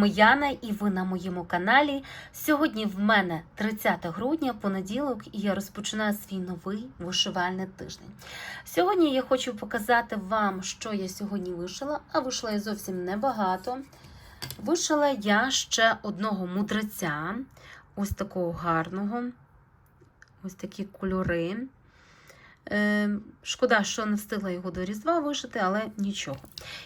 Вами Яна і ви на моєму каналі. Сьогодні в мене 30 грудня, понеділок, і я розпочинаю свій новий вишивальний тиждень. Сьогодні я хочу показати вам, що я сьогодні вишила, а вишила я зовсім небагато. Вишила я ще одного мудреця, ось такого гарного, ось такі кольори. Е, Шкода, що не встигла його до Різдва вишити, але нічого.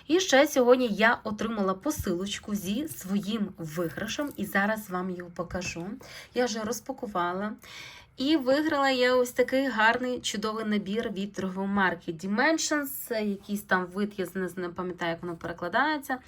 І ще сьогодні я отримала посилочку зі своїм виграшем, і зараз вам його покажу. Я вже розпакувала. І виграла я ось такий гарний чудовий набір від торгової марки Dimensions. Якийсь там вид, я не, не пам'ятаю, як воно перекладається.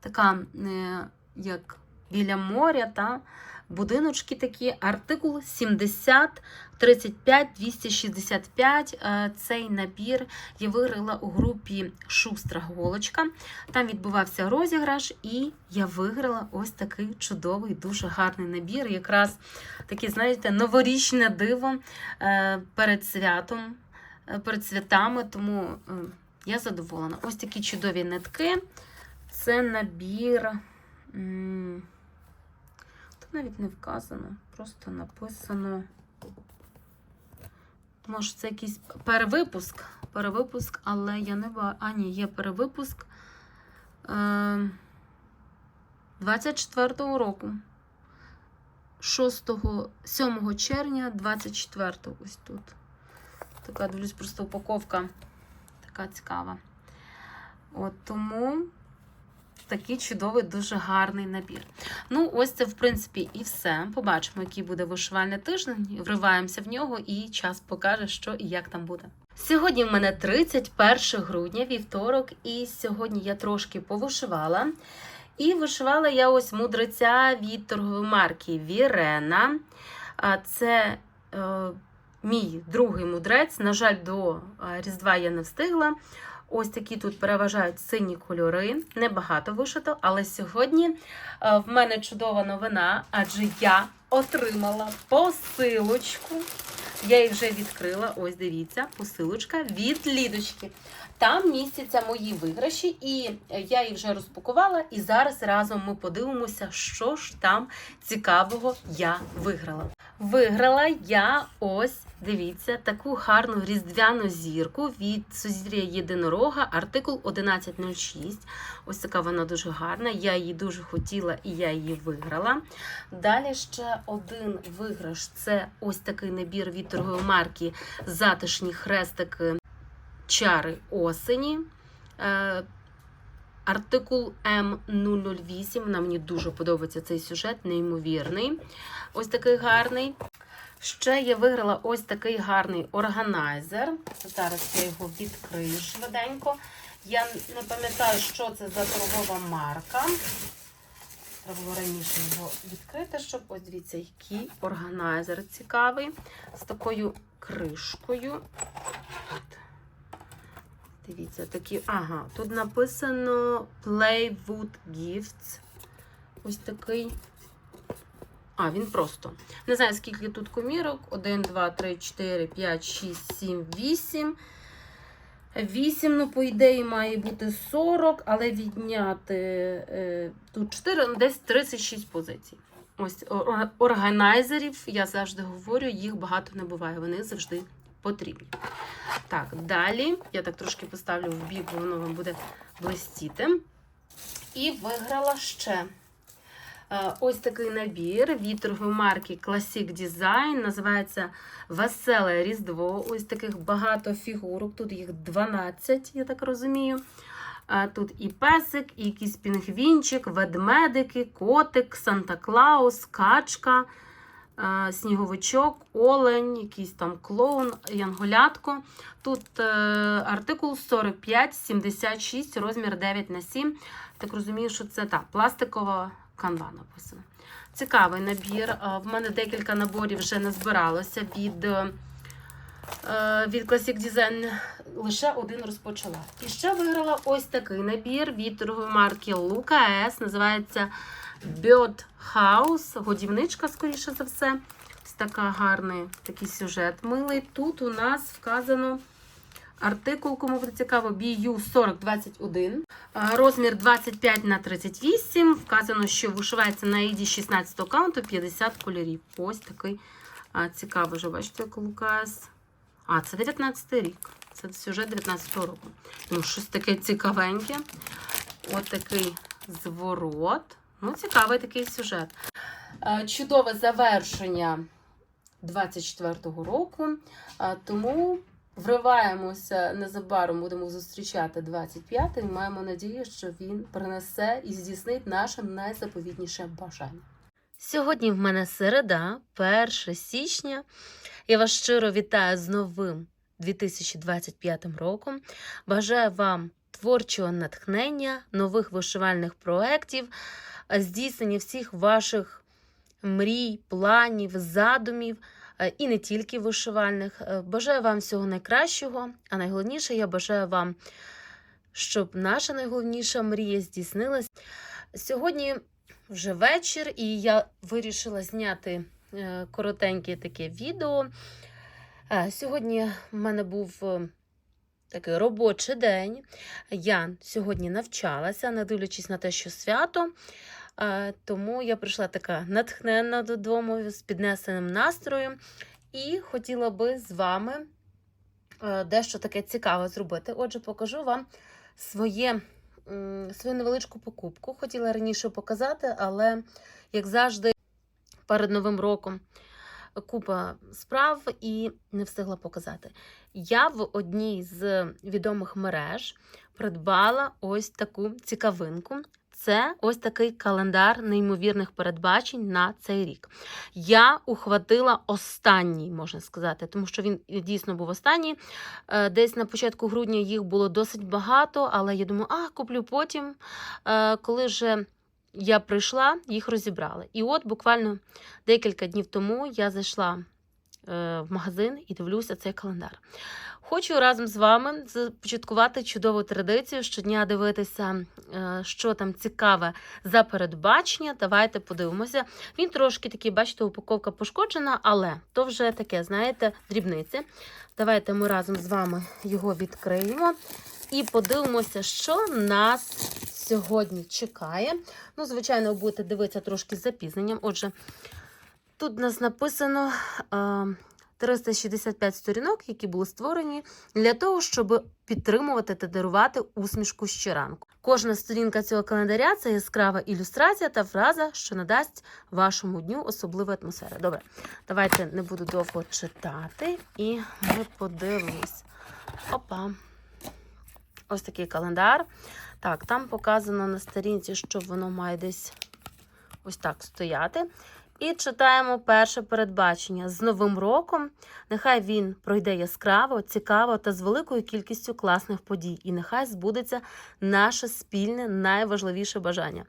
Така, е, як біля моря, та будиночки такі. Артикул 70 35 265. Е, Цей набір я виграла у групі Шустра Голочка. Там відбувався розіграш, і я виграла ось такий чудовий, дуже гарний набір. Якраз таке, знаєте, новорічне диво е, перед святом, е, перед святами, тому я задоволена. Ось такі чудові нитки. Це набір. Тут навіть не вказано, просто написано. Може, це якийсь перевипуск. Перевипуск, але я не бачу. А, ні, є перевипуск е, 24-го року. 6, 7 червня 24 ось тут. Така, дивлюсь, просто упаковка така цікава. От тому такий чудовий, дуже гарний набір. Ну, ось це, в принципі, і все. Побачимо, який буде вишивальний тиждень. Вриваємося в нього, і час покаже, що і як там буде. Сьогодні в мене 31 грудня, вівторок, і сьогодні я трошки повишивала. І вишивала я ось мудреця від торгової марки Вірена. Це е, мій другий мудрець. На жаль, до е, Різдва я не встигла. Ось такі тут переважають сині кольори. Небагато вишито, але сьогодні е, в мене чудова новина, адже я отримала посилочку. Я її вже відкрила. Ось дивіться, посилочка від Лідочки. Там містяться мої виграші, і я їх вже розпакувала. І зараз разом ми подивимося, що ж там цікавого я виграла. Виграла я ось, дивіться, таку гарну різдвяну зірку від Сузір'я Єдинорога, артикул 1106. Ось така вона дуже гарна. Я її дуже хотіла і я її виграла. Далі ще один виграш це ось такий набір від торгової марки Затишні хрестики чари осені. Е, Артикул М008. Вона мені дуже подобається цей сюжет, неймовірний. Ось такий гарний. Ще я виграла ось такий гарний органайзер. Зараз я його відкрию швиденько. Я не пам'ятаю, що це за торгова марка. Треба було раніше його відкрити, щоб ось дивіться, який органайзер цікавий. З такою кришкою. Дивіться, такі. Ага, тут написано Playwood Gifts. Ось такий. А, він просто. Не знаю, скільки тут комірок. 1, 2, 3, 4, 5, 6, 7, 8. 8, ну, по ідеї, має бути 40, але відняти е, тут 4, ну, десь 36 позицій. Ось ор- органайзерів, я завжди говорю, їх багато не буває. Вони завжди потрібні. Так, далі я так трошки поставлю в бік, бо воно вам буде блистіти. І виграла ще е, ось такий набір від марки Classic Design. Називається Веселе Різдво. Ось таких багато фігурок. Тут їх 12, я так розумію. Е, Тут і песик, і якийсь пінгвінчик, ведмедики, котик, Санта-Клаус, качка, е, сніговичок, олень, якийсь там клоун, янголятко. Тут е, артикул 4576, розмір 9 на 7. Так розумію, що це та, пластикова канва написана. Цікавий набір. Е, В мене декілька наборів вже назбиралося від, е, від Classic Design. Лише один розпочала. І ще виграла ось такий набір від торгової марки Luca S. Називається Bird House. Годівничка, скоріше за все. Така гарний такий сюжет милий. Тут у нас вказано Артикул, кому буде цікаво, BU 4021. Розмір 25 на 38. Вказано, що вишивається на іді 16 каунту 50 кольорів. Ось такий цікавий вже, бачите, Лукас. А, це 19 рік. Це сюжет 19 року. Ну, щось таке цікавеньке. Ось такий зворот. Ну, цікавий такий сюжет. Е, Чудове завершення 24-го року. Е, Тому вриваємося незабаром, будемо зустрічати 25-й. Маємо надію, що він принесе і здійснить наше найзаповітніше бажання. Сьогодні в мене середа, 1 січня. Я вас щиро вітаю з новим 2025 роком. Бажаю вам творчого натхнення, нових вишивальних проєктів, здійснення всіх ваших мрій, планів, задумів. е, І не тільки вишивальних. Е, Бажаю вам всього найкращого, а найголовніше, я бажаю вам, щоб наша найголовніша мрія здійснилась. Сьогодні вже вечір, і я вирішила зняти е, коротеньке таке відео. Сьогодні в мене був такий робочий день. Я сьогодні навчалася, не дивлячись на те, що свято. Тому я прийшла така натхненна додому з піднесеним настроєм і хотіла би з вами е, дещо таке цікаве зробити. Отже, покажу вам своє, свою невеличку покупку. Хотіла раніше показати, але, як завжди, перед Новим роком купа справ і не встигла показати. Я в одній з відомих мереж придбала ось таку цікавинку. Це ось такий календар неймовірних передбачень на цей рік. Я ухватила останній, можна сказати, тому що він дійсно був останній. Е, Десь на початку грудня їх було досить багато, але я думаю, а куплю потім. Е, Коли вже я прийшла, їх розібрали. І от буквально декілька днів тому я зайшла е, в магазин і дивлюся цей календар. Хочу разом з вами започаткувати чудову традицію щодня дивитися, е, що там цікаве за передбачення. Давайте подивимося. Він трошки такий, бачите, упаковка пошкоджена, але то вже таке, знаєте, дрібниці. Давайте ми разом з вами його відкриємо і подивимося, що нас сьогодні чекає. Ну, звичайно, ви будете дивитися трошки з запізненням. Отже, тут у нас написано. Е, 365 сторінок, які були створені для того, щоб підтримувати та дарувати усмішку щоранку. Кожна сторінка цього календаря це яскрава ілюстрація та фраза, що надасть вашому дню особливу атмосферу. Добре, давайте не буду довго читати, і ми подивимось. Опа. Ось такий календар. Так, там показано на сторінці, що воно має десь ось так стояти. І читаємо перше передбачення з Новим роком. Нехай він пройде яскраво, цікаво та з великою кількістю класних подій. І нехай збудеться наше спільне найважливіше бажання.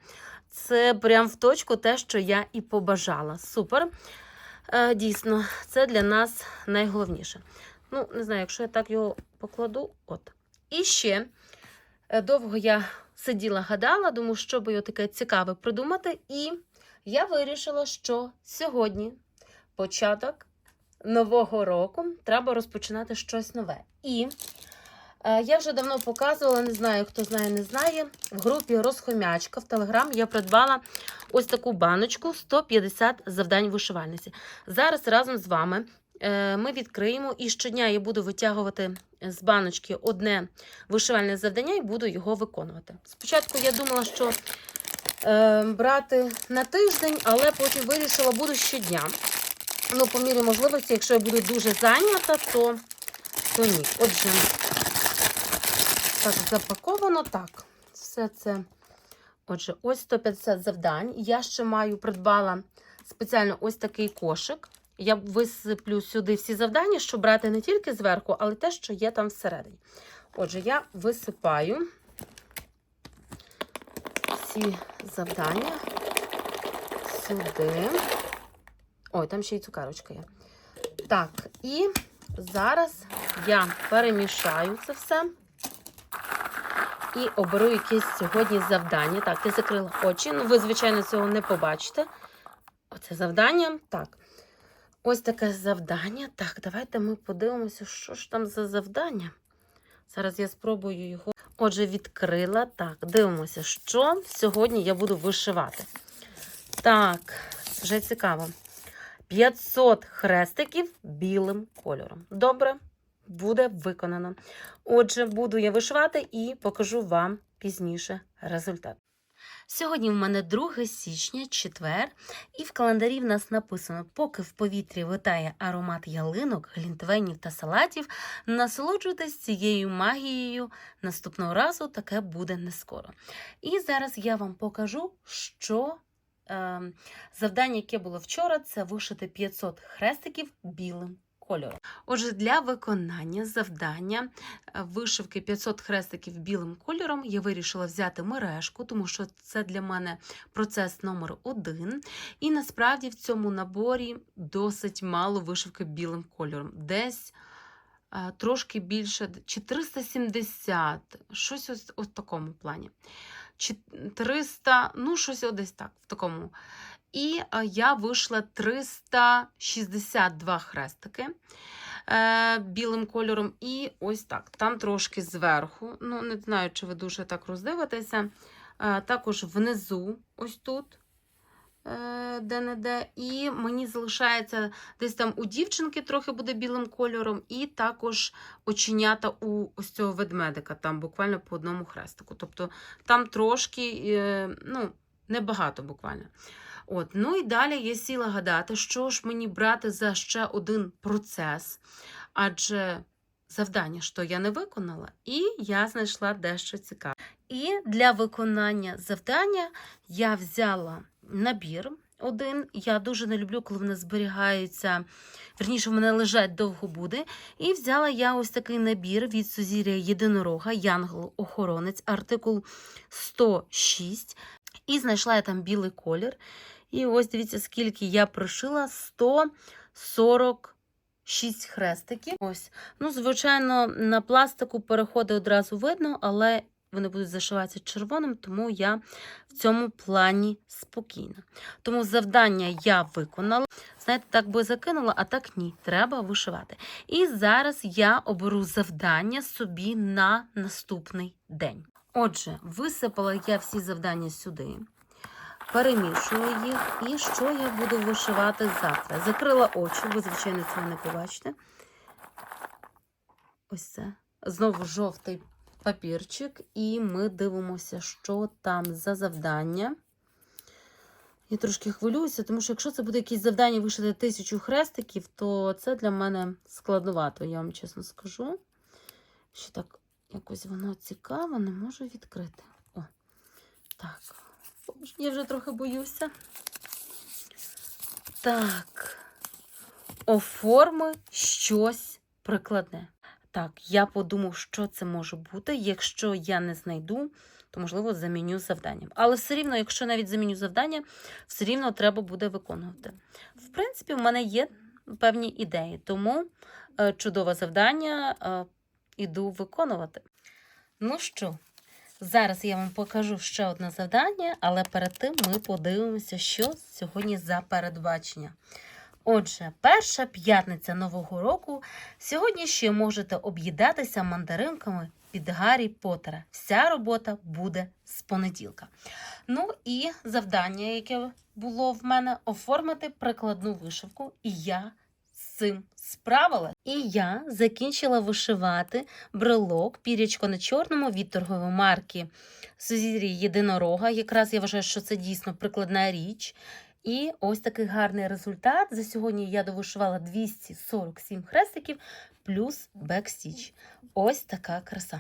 Це прям в точку те, що я і побажала. Супер. Е, Дійсно, це для нас найголовніше. Ну, не знаю, якщо я так його покладу, от. І ще довго я сиділа, гадала, думаю, що би таке цікаве придумати. І я вирішила, що сьогодні початок нового року треба розпочинати щось нове. І е, я вже давно показувала, не знаю, хто знає, не знає. В групі Розхомячка в Телеграм я придбала ось таку баночку 150 завдань вишивальниці. Зараз разом з вами е, ми відкриємо і щодня я буду витягувати з баночки одне вишивальне завдання і буду його виконувати. Спочатку я думала, що е, брати на тиждень, але потім вирішила, буду щодня. Ну, по мірі можливості, якщо я буду дуже зайнята, то, то ні. Отже, так, запаковано так. Все це. Отже, ось 150 завдань. Я ще маю придбала спеціально ось такий кошик. Я висиплю сюди всі завдання, щоб брати не тільки зверху, але те, що є там всередині. Отже, я висипаю ці завдання сюди. Ой, там ще й цукерочка є. Так, і зараз я перемішаю це все і оберу якесь сьогодні завдання. Так, я закрила очі. Ну, ви, звичайно, цього не побачите. Оце завдання. Так. Ось таке завдання. Так, давайте ми подивимося, що ж там за завдання. Зараз я спробую його. Отже, відкрила. Так, дивимося, що сьогодні я буду вишивати. Так, вже цікаво. 500 хрестиків білим кольором. Добре, буде виконано. Отже, буду я вишивати і покажу вам пізніше результат. Сьогодні в мене 2 січня, четвер, і в календарі в нас написано: поки в повітрі витає аромат ялинок, глінтвейнів та салатів, насолоджуйтесь цією магією. Наступного разу таке буде не скоро. І зараз я вам покажу, що е, завдання, яке було вчора, це вишити 500 хрестиків білим кольором. Отже, для виконання завдання е, вишивки 500 хрестиків білим кольором я вирішила взяти мережку, тому що це для мене процес номер один. І насправді в цьому наборі досить мало вишивки білим кольором. Десь е, трошки більше, чи 370, щось ось, ось в такому плані. 300, ну щось десь так, в такому. І я вийшла 362 хрестики е, білим кольором. І ось так. Там трошки зверху. Ну, не знаю, чи ви дуже так роздивитеся. Е, також внизу, ось тут. е, Де-не-де, і мені залишається десь там у дівчинки трохи буде білим кольором, і також оченята у ось цього ведмедика, там буквально по одному хрестику. Тобто там трошки, е, ну, небагато буквально. От, ну і далі я сіла гадати, що ж мені брати за ще один процес, адже завдання, що я не виконала, і я знайшла дещо цікаве. І для виконання завдання я взяла набір один. Я дуже не люблю, коли вони зберігаються, верніше, в мене лежать довгобуди. І взяла я ось такий набір від Сузір'я Єдинорога, Янгол-охоронець, артикул 106. І знайшла я там білий колір. І ось дивіться, скільки я прошила 146 хрестиків. Ось. Ну, звичайно, на пластику переходи одразу видно, але вони будуть зашиватися червоним, тому я в цьому плані спокійна. Тому завдання я виконала. Знаєте, так би закинула, а так ні, треба вишивати. І зараз я оберу завдання собі на наступний день. Отже, висипала я всі завдання сюди перемішую їх, і що я буду вишивати завтра. Закрила очі, ви, звичайно, цього не побачите. Ось це. Знову жовтий папірчик, і ми дивимося, що там за завдання. Я трошки хвилююся, тому що якщо це буде якесь завдання вишити тисячу хрестиків, то це для мене складновато, я вам чесно скажу. Ще так якось воно цікаво, не можу відкрити. О, так. Я вже трохи боюся. Так, оформи щось прикладне. Так, я подумав, що це може бути. Якщо я не знайду, то, можливо, заміню завданням. Але все рівно, якщо навіть заміню завдання, все рівно треба буде виконувати. В принципі, в мене є певні ідеї, тому е, чудове завдання е, іду виконувати. Ну що, Зараз я вам покажу ще одне завдання, але перед тим ми подивимося, що сьогодні за передбачення. Отже, перша п'ятниця Нового року. Сьогодні ще можете об'їдатися мандаринками під Гаррі Поттера. Вся робота буде з понеділка. Ну і завдання, яке було в мене, оформити прикладну вишивку, і я цим справилась. І я закінчила вишивати брелок пірячко на чорному від торгової марки Сузір'я Єдинорога. Якраз я вважаю, що це дійсно прикладна річ. І ось такий гарний результат. За сьогодні я довишивала 247 хрестиків плюс бекстіч. Ось така краса.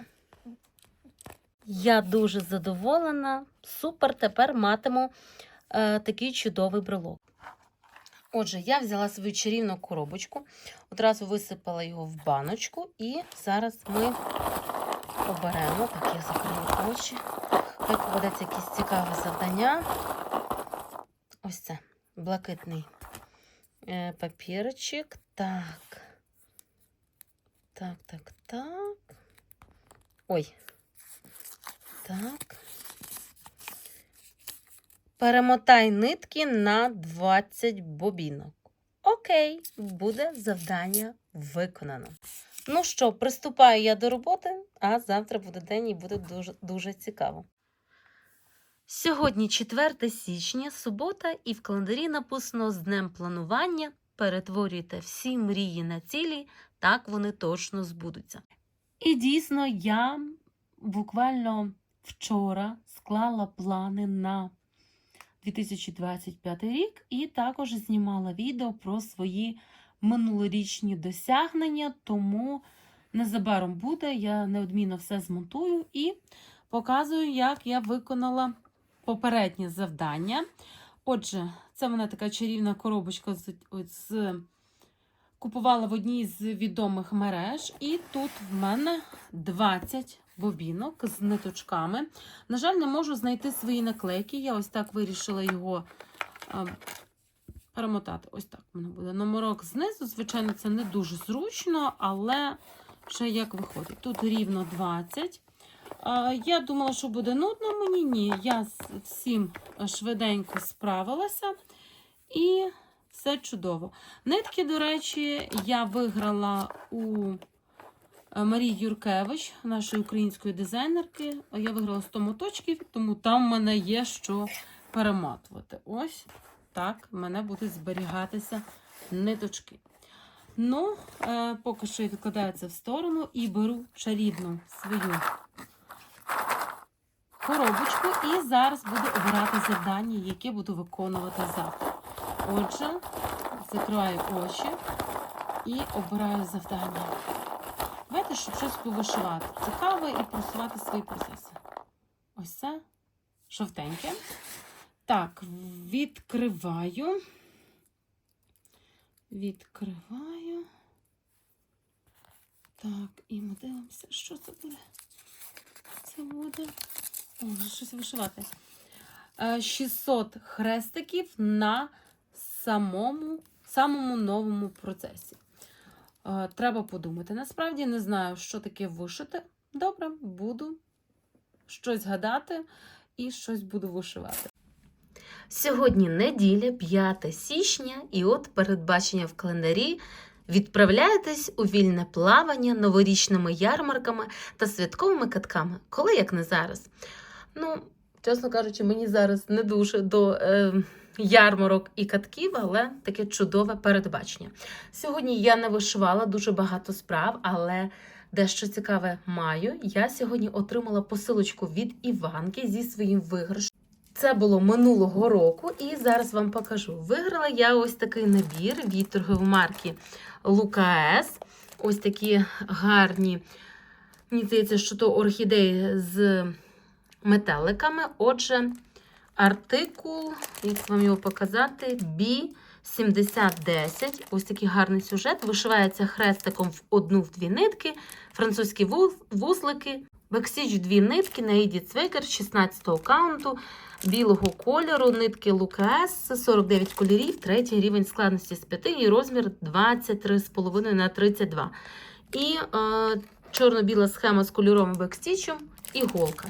Я дуже задоволена. Супер, тепер матиму е, такий чудовий брелок. Отже, я взяла свою чарівну коробочку, одразу висипала його в баночку, і зараз ми оберемо. Так, я закрию очі. Хай попадеться якесь цікаве завдання. Ось це блакитний е, папірчик. Так. Так, так, так. Ой. Так. Перемотай нитки на 20 бобінок. Окей, буде завдання виконано. Ну що, приступаю я до роботи, а завтра буде день і буде дуже, дуже цікаво. Сьогодні 4 січня, субота, і в календарі написано з днем планування. Перетворюйте всі мрії на цілі, так вони точно збудуться. І дійсно, я буквально вчора склала плани на 2025 рік і також знімала відео про свої минулорічні досягнення, тому незабаром буде. Я неодмінно все змонтую і показую, як я виконала попереднє завдання. Отже, це в мене така чарівна коробочка з, з купувала в одній з відомих мереж, і тут в мене 20 бобінок з ниточками. На жаль, не можу знайти свої наклейки. Я ось так вирішила його а, перемотати. Ось так в мене буде номерок знизу. Звичайно, це не дуже зручно, але вже як виходить. Тут рівно 20. А, Я думала, що буде нудно мені. Ні, я з всім швиденько справилася. І все чудово. Нитки, до речі, я виграла у е, Марії Юркевич, нашої української дизайнерки. Я виграла 100 моточків, тому там в мене є що перематувати. Ось так в мене будуть зберігатися ниточки. Ну, е, поки що відкладаю це в сторону і беру чарівну свою коробочку, і зараз буду обирати завдання, які буду виконувати завтра. Отже, закриваю очі і обираю завдання. Щоб щось повишивати. Цікаве і просувати свої процеси. Ось це жовтеньке. Так, відкриваю. Відкриваю. Так, і ми дивимося, що це буде. Це буде. О, вже щось вишивати. Е, 600 хрестиків на самому, самому новому процесі. Е, Треба подумати. Насправді не знаю, що таке вишити. Добре, буду щось гадати і щось буду вишивати. Сьогодні неділя, 5 січня, і от передбачення в календарі. Відправляєтесь у вільне плавання новорічними ярмарками та святковими катками, коли як не зараз. Ну, чесно кажучи, мені зараз не дуже до е, ярмарок і катків, але таке чудове передбачення. Сьогодні я не вишивала дуже багато справ, але дещо цікаве маю. Я сьогодні отримала посилочку від Іванки зі своїм виграшем. Це було минулого року, і зараз вам покажу. Виграла я ось такий набір від торгової марки Лукаес. Ось такі гарні, мені здається, що то орхідеї з метеликами. Отже, артикул, як вам його показати, B7010. Ось такий гарний сюжет. Вишивається хрестиком в одну-в дві нитки, французькі вуз- вузлики. Бексіч дві нитки на Іді Цвекер 16-го каунту білого кольору, нитки Лукас, 49 кольорів, третій рівень складності з 5 і розмір 23,5 на 32. І е, чорно-біла схема з кольоровим бекстічем і голка.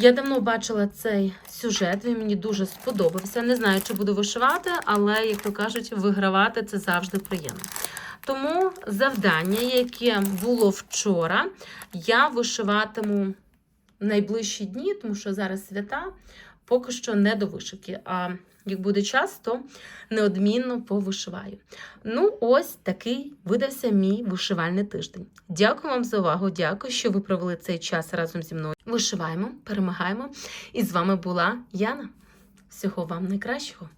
Я давно бачила цей сюжет, він мені дуже сподобався. Не знаю, чи буду вишивати, але, як то кажуть, вигравати це завжди приємно. Тому завдання, яке було вчора, я вишиватиму найближчі дні, тому що зараз свята, поки що не до вишивки. А як буде час, то неодмінно повишиваю. Ну, ось такий видався мій вишивальний тиждень. Дякую вам за увагу. Дякую, що ви провели цей час разом зі мною. Вишиваємо, перемагаємо. І з вами була Яна. Всього вам найкращого.